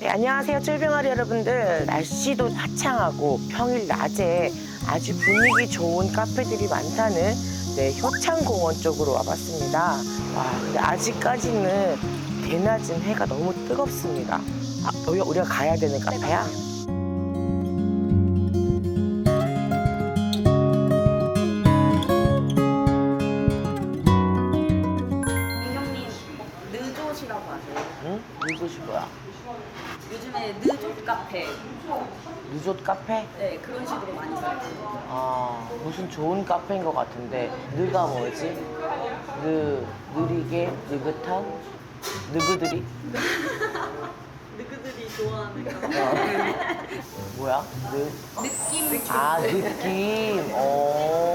네, 안녕하세요, 쫄병아리 여러분들. 날씨도 화창하고 평일 낮에 아주 분위기 좋은 카페들이 많다는 네, 효창공원 쪽으로 와봤습니다. 와, 근데 아직까지는 대낮은 해가 너무 뜨겁습니다. 아, 우리가 가야 되는 카페야? 뭐야? 요즘에 느조 카페 리조트 카페? 네 그런 식으로 많이 써요. 아, 무슨 좋은 카페인 것 같은데 느가 뭐지? 느, 느리게, 느긋한? 느그들이? 느그들이 좋아하는 카페. 어. 뭐야? 느? 느낌 아, 느낌. 어.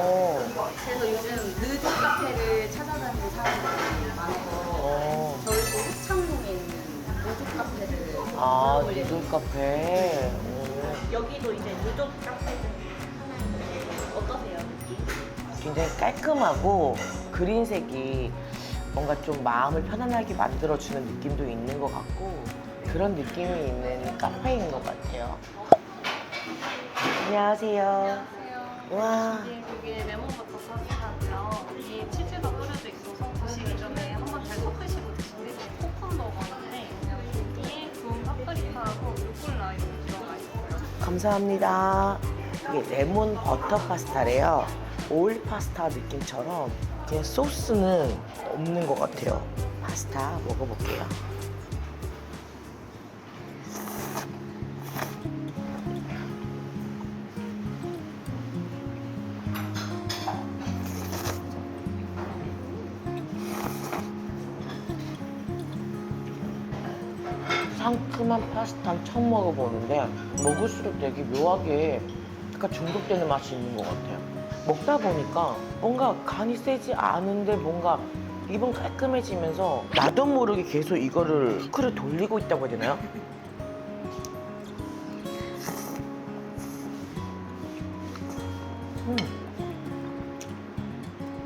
카페. 어. 여기도 이제 느조 카페 중에 하나인데 어떠세요 느낌? 굉장히 깔끔하고 그린색이 뭔가 좀 마음을 편안하게 만들어주는 느낌도 있는 것 같고 그런 느낌이 있는 카페인 것 같아요. 안녕하세요. 안녕하세요. 와. 네, 그게 레몬버터 서비스하고요. 이게 치즈가 뿌려져 있어서 드시기 전에 한번 잘 섞으시고 드시면 여기에 구운 감사합니다. 이게 레몬 버터 파스타래요. 오일 파스타 느낌처럼 그냥 소스는 없는 것 같아요. 파스타 먹어볼게요. 상큼한 파스타는 처음 먹어보는데 먹을수록 되게 묘하게 약간 중독되는 맛이 있는 것 같아요. 먹다 보니까 뭔가 간이 세지 않은데 뭔가 입은 깔끔해지면서 나도 모르게 계속 이거를 후크를 돌리고 있다고 해야 되나요? 음.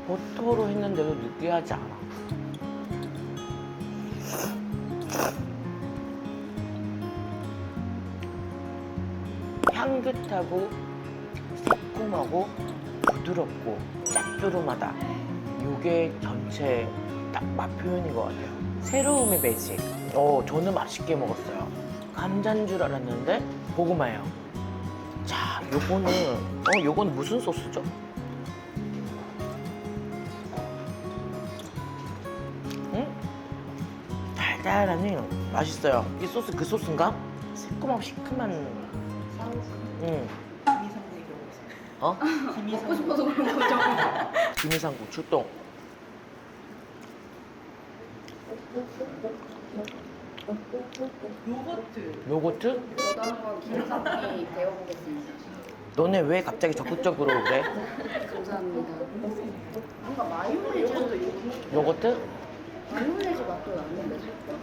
버터로 했는데도 느끼하지 않아. 향긋하고 새콤하고 부드럽고 짭조름하다. 이게 전체 딱 맛 표현인 것 같아요. 새로움의 매직. 어, 저는 맛있게 먹었어요. 감자인 줄 알았는데 고구마예요. 자, 요거는 어, 요건 무슨 소스죠? 응? 달달하니 맛있어요. 이 소스 그 소스인가? 새콤하고 시큼한 응. 어? 먹고 싶어서 그런 거죠. 김이상국 출동. 요거트. 요거트? 저도 한번 김사기 배워보겠습니다. 너네 왜 갑자기 적극적으로 그래? 감사합니다. 뭔가 마요네즈도 있고 요거트? 마요네즈 맛도 나는데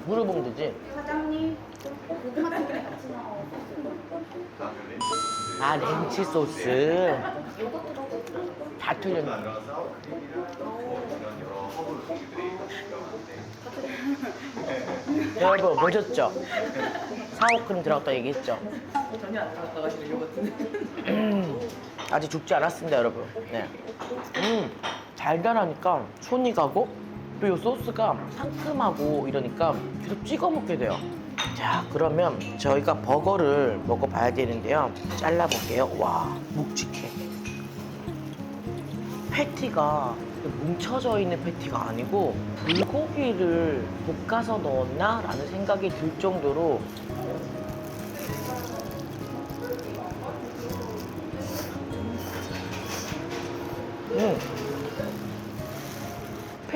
물어보면 되지. 사장님 고구마 튀김 같이 나와요. 아, 렌치 소스. 다 틀렸네. 여러분, 보셨죠? 사오크림 들어갔다 얘기했죠? 전혀 안 들어가시는 요거트는. 음, 아직 죽지 않았습니다, 여러분. 네. 음, 달달하니까 손이 가고 또 이 소스가 상큼하고 이러니까 계속 찍어 먹게 돼요. 자, 그러면 저희가 버거를 먹어봐야 되는데요. 잘라볼게요. 와, 묵직해. 패티가 뭉쳐져 있는 패티가 아니고 불고기를 볶아서 넣었나? 라는 생각이 들 정도로 음.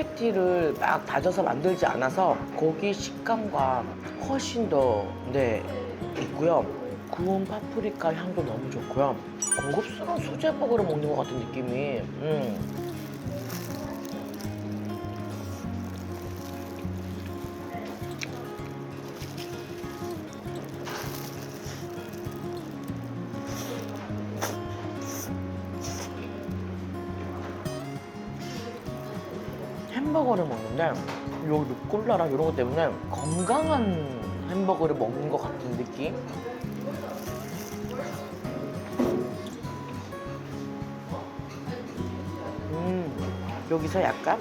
패티를 막 다져서 만들지 않아서 고기 식감과 훨씬 더 네, 있고요. 구운 파프리카 향도 너무 좋고요. 고급스러운 수제버거를 먹는 것 같은 느낌이. 음. 햄버거를 먹는데 요 루꼴라랑 이런 것 때문에 건강한 햄버거를 먹는 것 같은 느낌. 음, 여기서 약간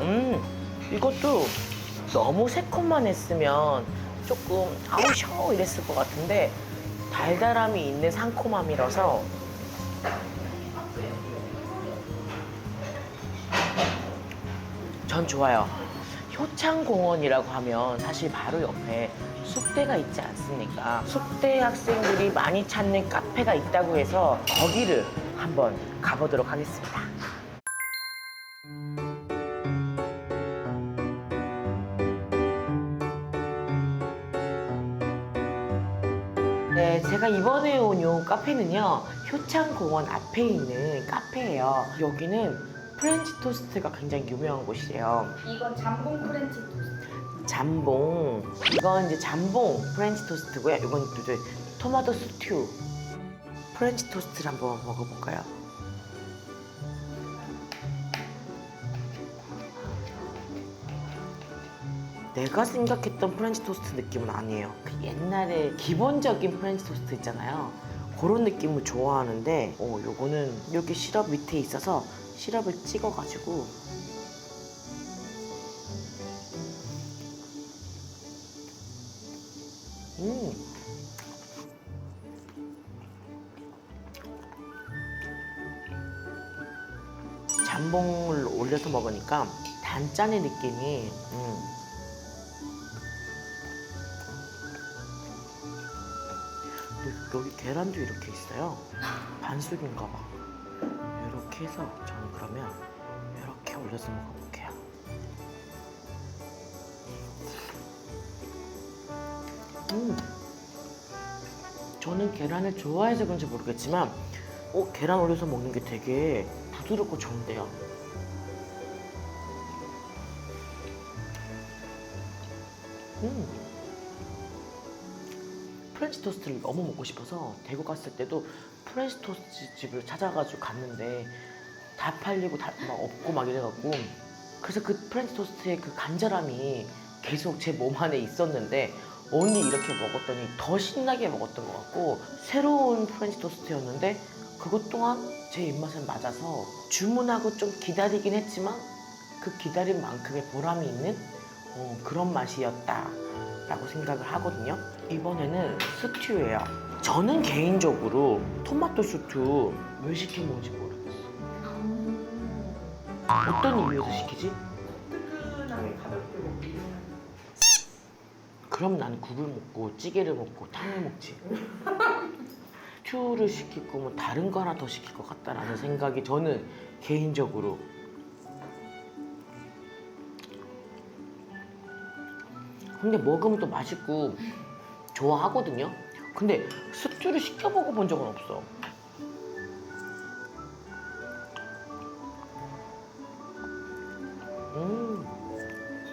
음, 이것도 너무 새콤만 했으면 조금 아우 셔 이랬을 것 같은데 달달함이 있는 상콤함이라서 전 좋아요. 효창공원이라고 하면 사실 바로 옆에 숙대가 있지 않습니까? 숙대 학생들이 많이 찾는 카페가 있다고 해서 거기를 한번 가보도록 하겠습니다. 네, 제가 이번에 온 요 카페는요, 효창공원 앞에 있는 카페예요. 여기는 프렌치 토스트가 굉장히 유명한 곳이에요. 이건 잠봉 프렌치 토스트. 잠봉. 이건 이제 잠봉 프렌치 토스트고요. 이건 또 이제 토마토 스튜. 프렌치 토스트를 한번 먹어볼까요? 내가 생각했던 프렌치 토스트 느낌은 아니에요. 그 옛날에 기본적인 프렌치 토스트 있잖아요. 그런 느낌을 좋아하는데, 어, 요거는 이렇게 시럽 밑에 있어서 시럽을 찍어가지고 음. 잠봉을 올려서 먹으니까 단짠의 느낌이 음. 여기 계란도 이렇게 있어요. 반숙인가 봐. 이렇게 해서 저는 그러면 이렇게 올려서 먹어볼게요. 음. 저는 계란을 좋아해서 그런지 모르겠지만, 어, 계란 올려서 먹는 게 되게 부드럽고 좋은데요. 음. 프렌치 토스트를 너무 먹고 싶어서 대구 갔을 때도 프렌치 토스트 집을 찾아가지고 갔는데 다 팔리고 다 막 없고 막 이래갖고 그래서 그 프렌치 토스트의 그 간절함이 계속 제 몸 안에 있었는데 오늘 이렇게 먹었더니 더 신나게 먹었던 것 같고 새로운 프렌치 토스트였는데 그것 또한 제 입맛에 맞아서 주문하고 좀 기다리긴 했지만 그 기다린 만큼의 보람이 있는 어, 그런 맛이었다 라고 생각을 하거든요. 이번에는 스튜예요. 저는 개인적으로 토마토 스튜 왜 시켜 먹는지 모르겠어. 어떤 이유에서 시키지? 그럼 난 국을 먹고 찌개를 먹고 탕을 먹지. 튜를 시킬 거면 다른 거 하나 더 시킬 것 같다라는 생각이 저는 개인적으로 근데 먹으면 또 맛있고 좋아하거든요. 근데 스튜를 시켜 먹어본 적은 없어. 음.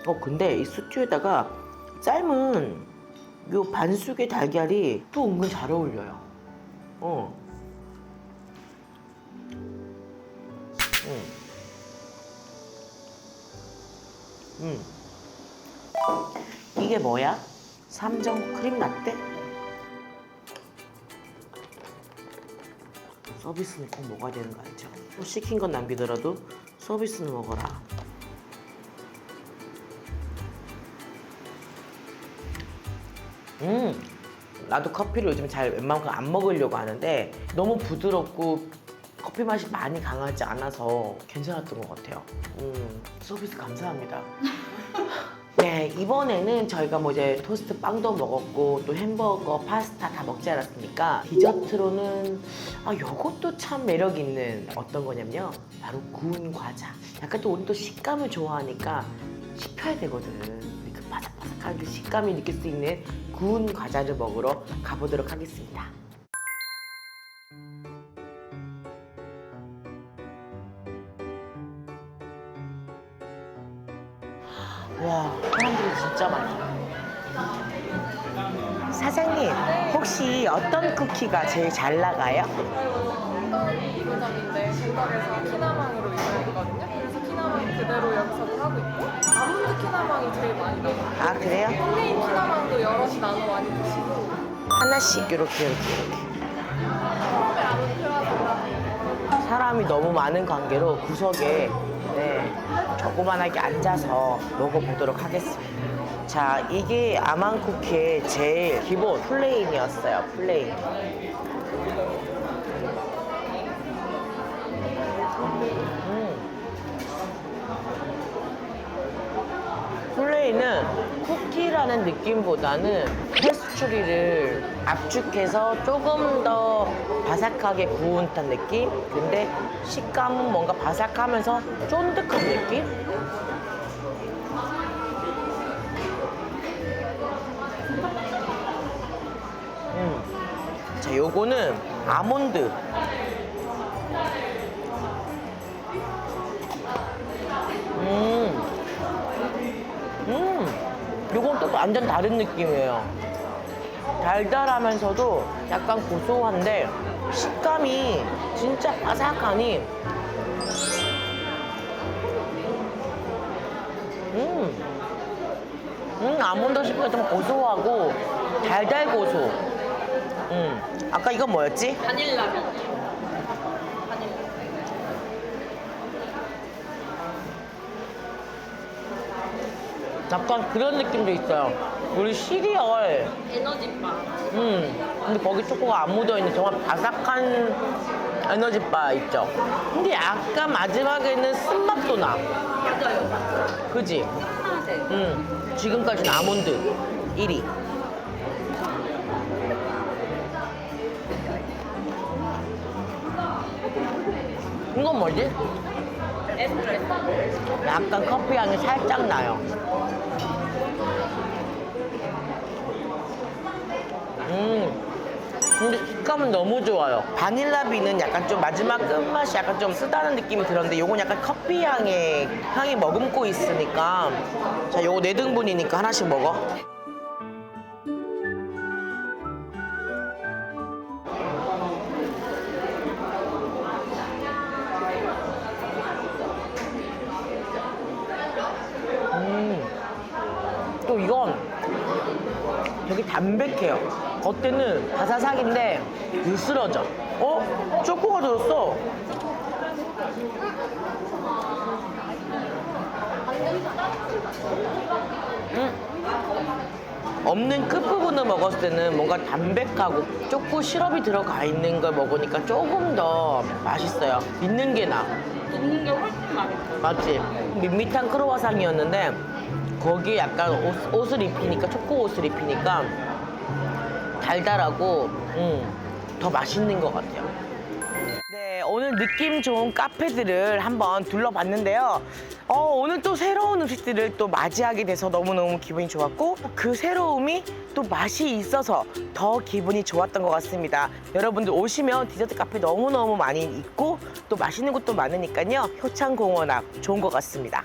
어 근데 이 스튜에다가 삶은 요 반숙의 달걀이 또 은근 잘 어울려요. 어. 음. 음. 이게 뭐야? 삼정 크림 라떼? 서비스는 꼭 먹어야 되는 거 알죠? 또 시킨 건 남기더라도 서비스는 먹어라. 음, 나도 커피를 요즘 잘 웬만큼 안 먹으려고 하는데 너무 부드럽고 커피 맛이 많이 강하지 않아서 괜찮았던 것 같아요. 음, 서비스 감사합니다. 네, 이번에는 저희가 뭐 이제 토스트 빵도 먹었고 또 햄버거, 파스타 다 먹지 않았습니까? 디저트로는 아, 요것도 참 매력 있는 어떤 거냐면요. 바로 구운 과자. 약간 또 우리 또 식감을 좋아하니까 씹혀야 되거든. 그 바삭바삭한 그 식감이 느낄 수 있는 구운 과자를 먹으러 가보도록 하겠습니다. 혹시 어떤 쿠키가 제일 잘 나가요? 이거점인데 중국에서 키나망으로 유명했거든요. 그래서 키나망 그대로 여기서도 하고 있고 아몬드 키나망이 제일 많이 나와요. 아 그래요? 플레인 키나망도 여럿이 나눠 많이 드시고 하나씩 이렇게 이렇게 이렇게. 사람이 너무 많은 관계로 구석에 네, 조그만하게 앉아서 먹어보도록 하겠습니다. 자, 이게 아망 쿠키의 제일 기본 플레인이었어요. 플레인. 음. 플레인은 쿠키라는 느낌보다는 페스츄리를 압축해서 조금 더 바삭하게 구운 듯한 느낌? 근데 식감은 뭔가 바삭하면서 쫀득한 느낌? 음. 자, 요거는 아몬드. 음. 음. 요건 또 완전 다른 느낌이에요. 달달하면서도 약간 고소한데 식감이 진짜 바삭하니 음, 음 아몬드 식감이 좀 고소하고 달달 고소 음 아까 이건 뭐였지? 바닐라면. 약간 그런 느낌도 있어요 우리 시리얼 에너지바. 음, 근데 거기 초코가 안 묻어있는 정말 바삭한 에너지바 있죠. 근데 약간 마지막에는 쓴맛도 나. 맞아요. 그지? 음, 지금까지는 아몬드 1위. 이건 뭐지? 약간 커피 향이 살짝 나요. 음. 근데 식감은 너무 좋아요. 바닐라비는 약간 좀 마지막 끝맛이 약간 좀 쓰다는 느낌이 들었는데 요건 약간 커피 향의 향이 머금고 있으니까 자 요거 네 등분이니까 하나씩 먹어. 담백해요. 겉에는 바사삭인데 으스러져. 어? 초코가 들었어. 음. 없는 끝부분을 먹었을 때는 뭔가 담백하고 초코 시럽이 들어가 있는 걸 먹으니까 조금 더 맛있어요. 있는 게 나. 있는 게 훨씬 맛있어. 맞지? 밋밋한 크로와상이었는데 거기에 약간 옷, 옷을 입히니까 초코 옷을 입히니까 달달하고 음, 더 맛있는 것 같아요. 네, 오늘 느낌 좋은 카페들을 한번 둘러봤는데요. 어, 오늘 또 새로운 음식들을 또 맞이하게 돼서 너무너무 기분이 좋았고 그 새로움이 또 맛이 있어서 더 기분이 좋았던 것 같습니다. 여러분들 오시면 디저트 카페 너무너무 많이 있고 또 맛있는 곳도 많으니까요. 효창공원 앞 좋은 것 같습니다.